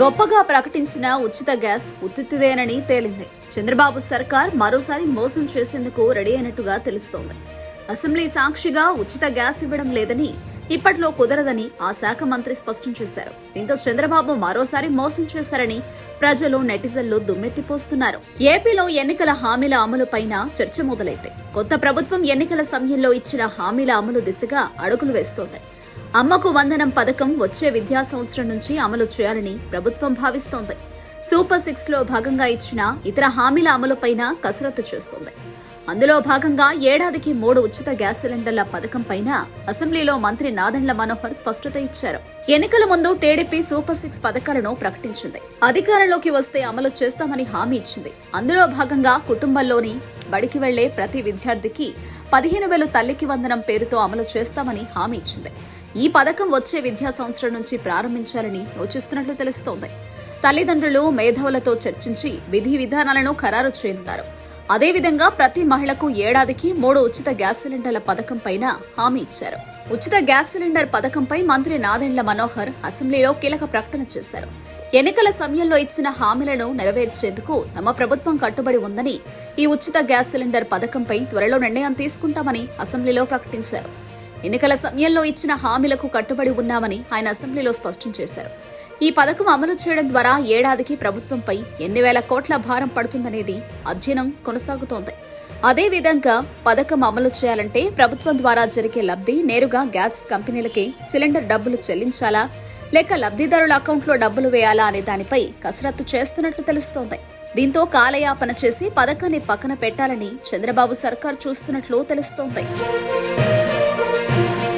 గొప్పగా ప్రకటించిన ఉచిత గ్యాస్ ఉత్తిదేనని తేలింది. చంద్రబాబు సర్కార్ మరోసారి మోసం చేసేందుకు రెడీ అయినట్టుగా తెలుస్తోంది. అసెంబ్లీ సాక్షిగా ఉచిత గ్యాస్ ఇవ్వడం లేదని ఇప్పట్లో కుదరదని ఆ శాఖ మంత్రి స్పష్టం చేశారు. దీంతో చంద్రబాబు మరోసారి మోసం చేశారని ప్రజలు నెటిజన్లు దుమ్మెత్తిపోస్తున్నారు. ఏపీలో ఎన్నికల హామీల అమలుపైన చర్చ మొదలైతే కొత్త ప్రభుత్వం ఎన్నికల సమయంలో ఇచ్చిన హామీల అమలు దిశగా అడుగులు వేస్తోంది. అమ్మకు వందనం పథకం వచ్చే విద్యా సంవత్సరం నుంచి అమలు చేయాలని ప్రభుత్వం భావిస్తోంది. సూపర్ సిక్స్లో భాగంగా ఇచ్చిన ఇతర హామీల అమలుపైన కసరత్తు చేస్తోంది. అందులో భాగంగా ఏడాదికి మూడు ఉచిత గ్యాస్ సిలిండర్ల పథకం పైన అసెంబ్లీలో మంత్రి నాదండ్ల మనోహర్ స్పష్టత ఇచ్చారు. ఎన్నికల ముందు టీడీపీ సూపర్ సిక్స్ పథకాలను ప్రకటించింది. అధికారంలోకి వస్తే అమలు చేస్తామని హామీ ఇచ్చింది. అందులో భాగంగా కుటుంబంలోని బడికి వెళ్ళే ప్రతి విద్యార్థికి పదిహేను వేలు తల్లికి వందనం పేరుతో అమలు చేస్తామని హామీ ఇచ్చింది. ఈ పథకం వచ్చే విద్యా సంవత్సరం నుంచి ప్రారంభించాలని యోచిస్తున్నట్లు తెలుస్తోంది. తల్లిదండ్రులు మేధావులతో చర్చించి విధి విధానాలను ఖరారు చేయనున్నారు. అదేవిధంగా ప్రతి మహిళకు ఏడాదికి మూడు ఉచిత గ్యాస్ సిలిండర్ల పథకం పైన హామీ ఇచ్చారు. ఉచిత గ్యాస్ సిలిండర్ పథకంపై మంత్రి నాదెండ్ల మనోహర్ అసెంబ్లీలో కీలక ప్రకటన చేశారు. ఎన్నికల సమయంలో ఇచ్చిన హామీలను నెరవేర్చేందుకు తమ ప్రభుత్వం కట్టుబడి ఉందని ఈ ఉచిత గ్యాస్ సిలిండర్ పథకంపై త్వరలో నిర్ణయం తీసుకుంటామని అసెంబ్లీలో ప్రకటించారు. ఎన్నికల సమయంలో ఇచ్చిన హామీలకు కట్టుబడి ఉన్నామని ఆయన అసెంబ్లీలో స్పష్టం చేశారు. ఈ పథకం అమలు చేయడం ద్వారా ఏడాదికి ప్రభుత్వంపై ఎన్ని వేల కోట్ల భారం పడుతుందనేది అధ్యయనం కొనసాగుతోంది. అదేవిధంగా పథకం అమలు చేయాలంటే ప్రభుత్వం ద్వారా జరిగే లబ్ధి నేరుగా గ్యాస్ కంపెనీలకే సిలిండర్ డబ్బులు చెల్లించాలా? లేక లబ్ధిదారుల అకౌంట్లో డబ్బులు వేయాలా అనే దానిపై కసరత్తు చేస్తున్నట్లు తెలుస్తోంది. దీంతో కాలయాపన చేసి పథకాన్ని పక్కన పెట్టాలని చంద్రబాబు సర్కార్ చూస్తున్నట్లు తెలుస్తోంది. thank you.